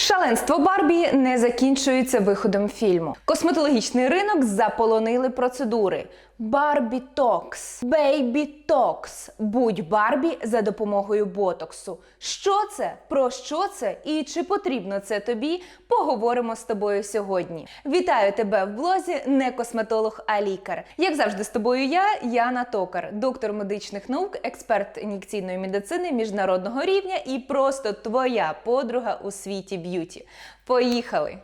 Шаленство Барбі не закінчується виходом фільму. Косметологічний ринок заполонили процедури. Барбі Токс, Бейбі Токс. Будь Барбі за допомогою ботоксу. Що це? Про що це і чи потрібно це тобі? Поговоримо з тобою сьогодні. Вітаю тебе в блозі не косметолог, а лікар. Як завжди, з тобою я, Яна Токар, доктор медичних наук, експерт ін'єкційної медицини міжнародного рівня і просто твоя подруга у світі б'юті. Поїхали!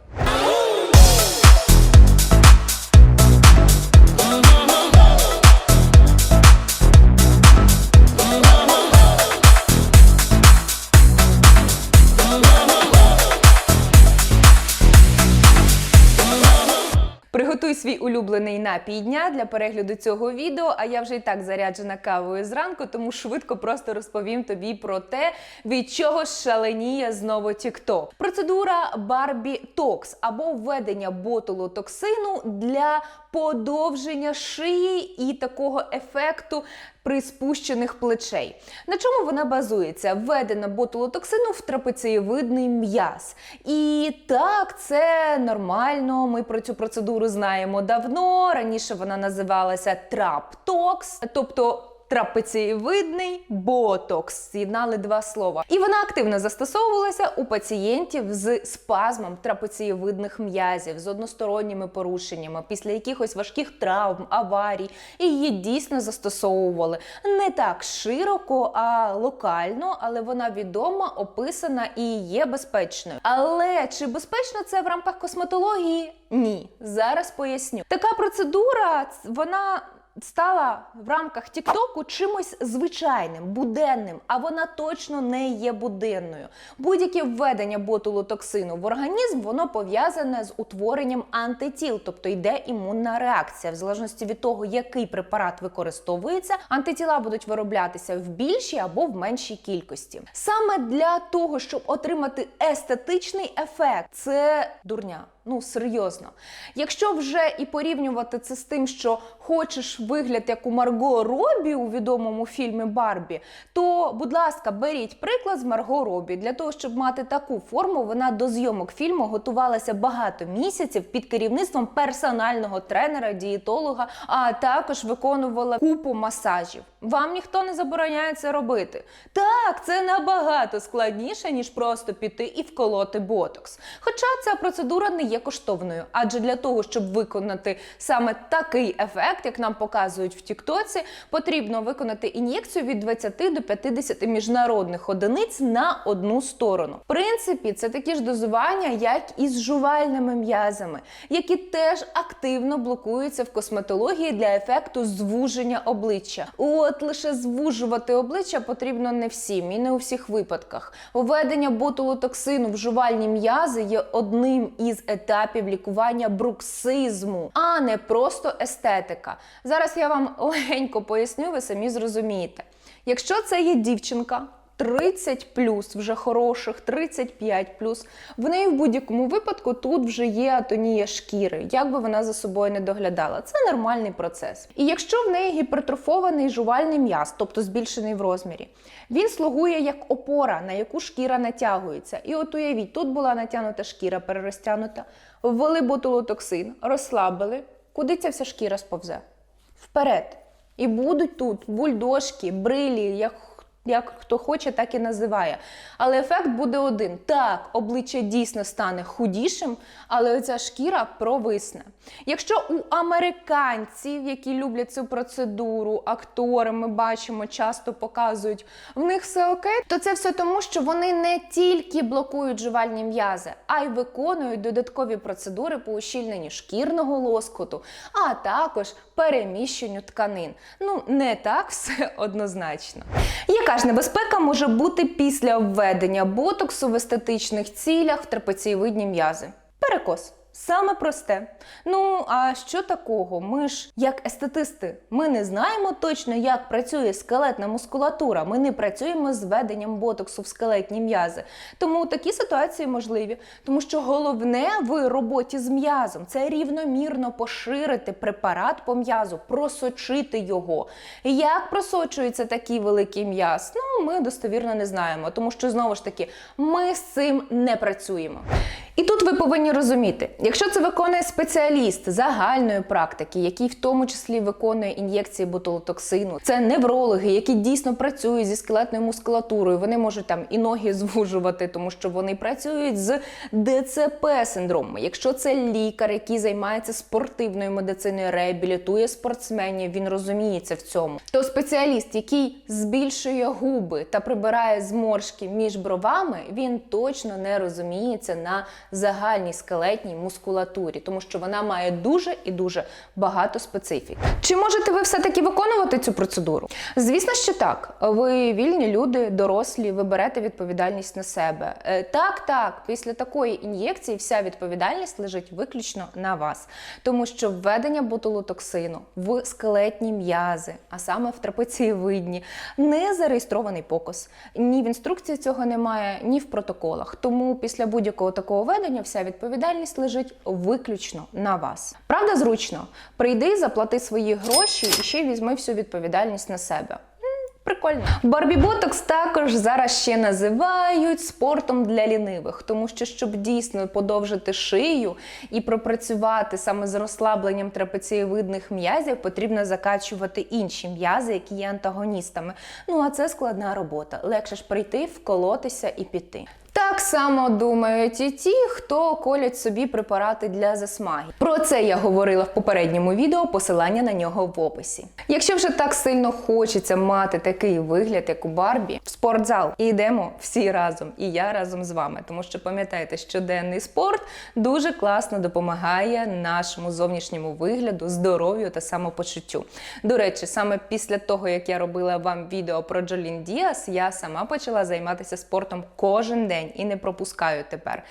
Улюблений напій дня для перегляду цього відео. А я вже і так заряджена кавою зранку, тому швидко просто розповім тобі про те, від чого шаленіє знову TikTok. Процедура Барбі Токс або введення ботулу токсину для подовження шиї і такого ефекту при спущених плечей. На чому вона базується? Введено ботулотоксину в трапецієвидний м'яз. І так, це нормально. Ми про цю процедуру знаємо давно. Раніше вона називалася траптокс, тобто. Трапецієвидний ботокс з'єднали два слова, і вона активно застосовувалася у пацієнтів з спазмом трапецієвидних м'язів з односторонніми порушеннями після якихось важких травм, аварій. І її дійсно застосовували не так широко, а локально, але вона відома, описана і є безпечною. Але чи безпечно це в рамках косметології? Ні, зараз поясню. Така процедура вона стала в рамках Тіктоку чимось звичайним, буденним, а вона точно не є буденною. Будь-яке введення ботулотоксину в організм воно пов'язане з утворенням антитіл, тобто йде імунна реакція. В залежності від того, який препарат використовується, антитіла будуть вироблятися в більшій або в меншій кількості. Саме для того, щоб отримати естетичний ефект, це дурня. Ну, серйозно. Якщо вже і порівнювати це з тим, що хочеш вигляд як у Марго Робі у відомому фільмі Барбі, то, будь ласка, беріть приклад з Марго Робі. Для того, щоб мати таку форму, вона до зйомок фільму готувалася багато місяців під керівництвом персонального тренера, дієтолога, а також виконувала купу масажів. Вам ніхто не забороняє це робити. Так, це набагато складніше, ніж просто піти і вколоти ботокс. Хоча ця процедура не є коштовною, адже для того, щоб виконати саме такий ефект, як нам показують в Тіктоці, потрібно виконати ін'єкцію від 20 до 50 міжнародних одиниць на одну сторону. В принципі, це такі ж дозування, як і з жувальними м'язами, які теж активно блокуються в косметології для ефекту звуження обличчя. От лише звужувати обличчя потрібно не всім і не у всіх випадках. Введення ботулотоксину в жувальні м'язи є одним із етапів лікування бруксизму, а не просто естетика. Зараз я вам легенько поясню, ви самі зрозумієте. Якщо це є дівчинка. 30 плюс, вже хороших, 35 плюс. В неї в будь-якому випадку тут вже є атонія шкіри, як би вона за собою не доглядала. Це нормальний процес. І якщо в неї гіпертрофований жувальний м'яз, тобто збільшений в розмірі, він слугує як опора, на яку шкіра натягується. І от уявіть, тут була натягнута шкіра, перерозтягнута, ввели ботулотоксин, розслабили. Куди ця вся шкіра сповзе? Вперед. І будуть тут бульдожки, брилі, як як хто хоче, так і називає. Але ефект буде один. Так, обличчя дійсно стане худішим, але оця шкіра провисне. Якщо у американців, які люблять цю процедуру, актори ми бачимо, часто показують, в них все окей, то це все тому, що вони не тільки блокують жувальні м'язи, а й виконують додаткові процедури по ущільненню шкірного лоскоту, а також переміщенню тканин. Ну, не так все однозначно. Яка ж небезпека може бути після введення ботоксу в естетичних цілях в трапецієвидні м'язи? Перекос. Саме просте. Ну а що такого? Ми ж як естетисти, ми не знаємо точно, як працює скелетна мускулатура. Ми не працюємо з введенням ботоксу в скелетні м'язи. Тому такі ситуації можливі. Тому що головне в роботі з м'язом це рівномірно поширити препарат по м'язу, просочити його. Як просочується такий великий м'яз? Ну ми достовірно не знаємо, тому що знову ж таки ми з цим не працюємо. І тут ви повинні розуміти, якщо це виконує спеціаліст загальної практики, який в тому числі виконує ін'єкції ботулотоксину, це неврологи, які дійсно працюють зі скелетною мускулатурою. Вони можуть там і ноги звужувати, тому що вони працюють з ДЦП синдромом. Якщо це лікар, який займається спортивною медициною, реабілітує спортсменів, він розуміється в цьому. То спеціаліст, який збільшує губи та прибирає зморшки між бровами, він точно не розуміється на загальній скелетній мускулатурі, тому що вона має дуже і дуже багато специфік. Чи можете ви все-таки виконувати цю процедуру? Звісно, що так. Ви вільні люди, дорослі, ви берете відповідальність на себе. Е, Так, так, після такої ін'єкції вся відповідальність лежить виключно на вас, тому що введення ботулотоксину в скелетні м'язи, а саме в трапецієвидні, не зареєстрований покос. Ні в інструкції цього немає, ні в протоколах. Тому після будь-якого такого введення вся відповідальність лежить виключно на вас. Правда, зручно? Прийди, заплати свої гроші і ще візьми всю відповідальність на себе. Прикольно. Барбі Ботокс також зараз ще називають спортом для лінивих, тому що щоб дійсно подовжити шию і пропрацювати саме з розслабленням трапецієвидних м'язів, потрібно закачувати інші м'язи, які є антагоністами. Ну а це складна робота. Легше ж прийти, вколотися і піти. Так само думають і ті, хто колять собі препарати для засмаги. Про це я говорила в попередньому відео, посилання на нього в описі. Якщо вже так сильно хочеться мати такий вигляд, як у Барбі, в спортзал і йдемо всі разом, і я разом з вами, тому що пам'ятайте, щоденний спорт дуже класно допомагає нашому зовнішньому вигляду, здоров'ю та самопочуттю. До речі, саме після того, як я робила вам відео про Джолін Діас, я сама почала займатися спортом кожен день не пропускаю тепер.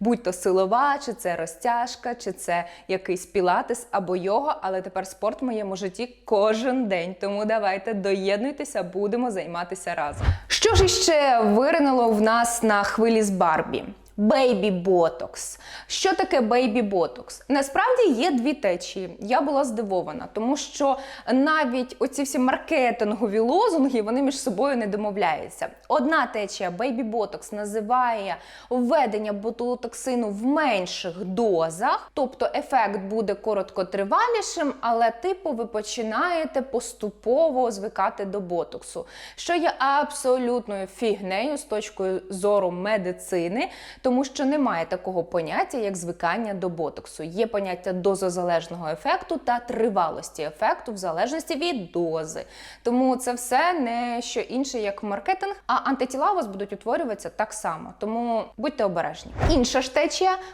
Будь то силова, чи це розтяжка, чи це якийсь пілатес або йога, але тепер спорт в моєму житті кожен день. Тому давайте доєднуйтеся, будемо займатися разом. Що ж іще виринуло в нас на хвилі з Барбі? Бейбі ботокс. Що таке бейбі ботокс? Насправді є дві течії. Я була здивована, тому що навіть оці всі маркетингові лозунги вони між собою не домовляються. Одна течія бейбі ботокс називає введення ботулотоксину в менших дозах, тобто ефект буде короткотривалішим, але типу ви починаєте поступово звикати до ботоксу, що є абсолютною фігнею з точки зору медицини тому що немає такого поняття, як звикання до ботоксу. Є поняття дозозалежного ефекту та тривалості ефекту в залежності від дози. Тому це все не що інше, як маркетинг, а антитіла у вас будуть утворюватися так само. Тому будьте обережні. Інша ж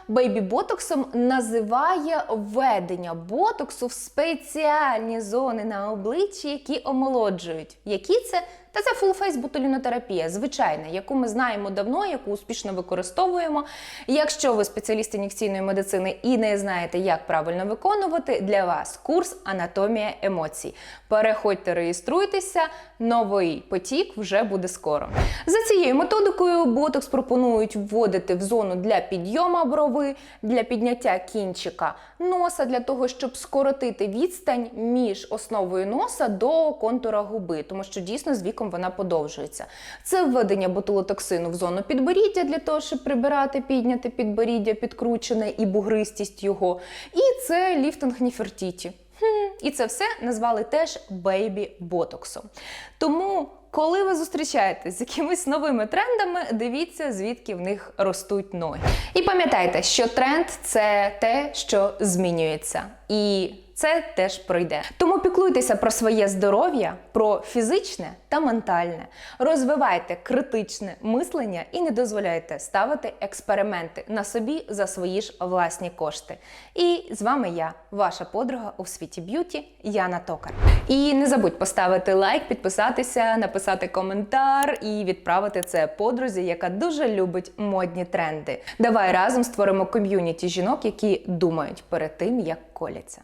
бейбі-ботоксом називає введення ботоксу в спеціальні зони на обличчі, які омолоджують. Які це? Та це фулфейс ботулінотерапія, звичайна, яку ми знаємо давно, яку успішно використовуємо. Якщо ви спеціаліст ін'єкційної медицини і не знаєте, як правильно виконувати, для вас курс Анатомія емоцій. Переходьте, реєструйтеся, новий потік вже буде скоро. За цією методикою ботокс пропонують вводити в зону для підйому брови, для підняття кінчика носа, для того, щоб скоротити відстань між основою носа до контура губи, тому що дійсно з вона подовжується. Це введення ботулотоксину в зону підборіддя для того, щоб прибирати, підняти підборіддя, підкручене і бугристість його. І це ліфтинг Ніфертіті. І це все назвали теж бейбі ботоксом. Тому, коли ви зустрічаєтесь з якимись новими трендами, дивіться, звідки в них ростуть ноги. І пам'ятайте, що тренд це те, що змінюється. І це теж пройде. Тому піклуйтеся про своє здоров'я, про фізичне та ментальне. Розвивайте критичне мислення і не дозволяйте ставити експерименти на собі за свої ж власні кошти. І з вами я, ваша подруга у світі б'юті Яна Токар. І не забудь поставити лайк, підписатися, написати коментар і відправити це подрузі, яка дуже любить модні тренди. Давай разом створимо ком'юніті жінок, які думають перед тим, як коляться.